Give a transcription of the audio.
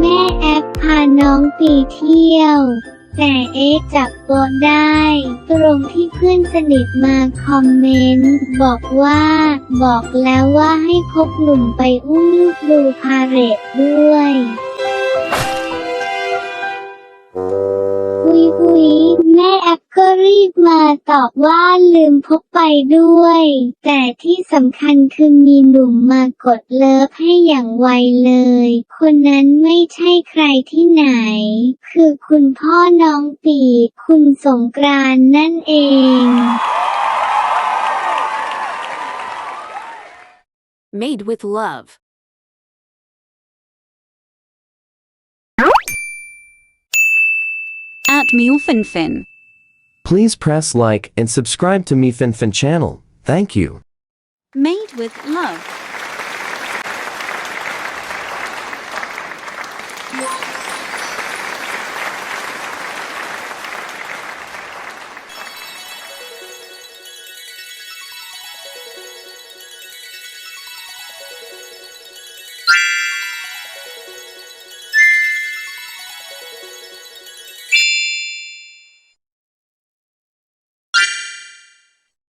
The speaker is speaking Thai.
แม่แอปพาน้องปีเที่ยว แต่เอ๊จับโป๊ได้ ตรงที่เพื่อนสนิทมาคอมเมนต์ บอกว่า บอกแล้วว่าให้พกหนุ่มไปอุ้มลูกดูพาเรตด้วยอุ๊ยอุ๊ยแม่แอป รีบมาตอบว่าลืมพกไปด้วย แต่ที่สำคัญคือมีหนุ่มมากดเลิฟให้อย่างไวเลย คนนั้นไม่ใช่ใครที่ไหน คือคุณพ่อน้องปีคุณสงกรานนั่นเอง Made with love. At Mufinfin. Please press like and subscribe to Me Fin Fin channel. Thank you. Made with love.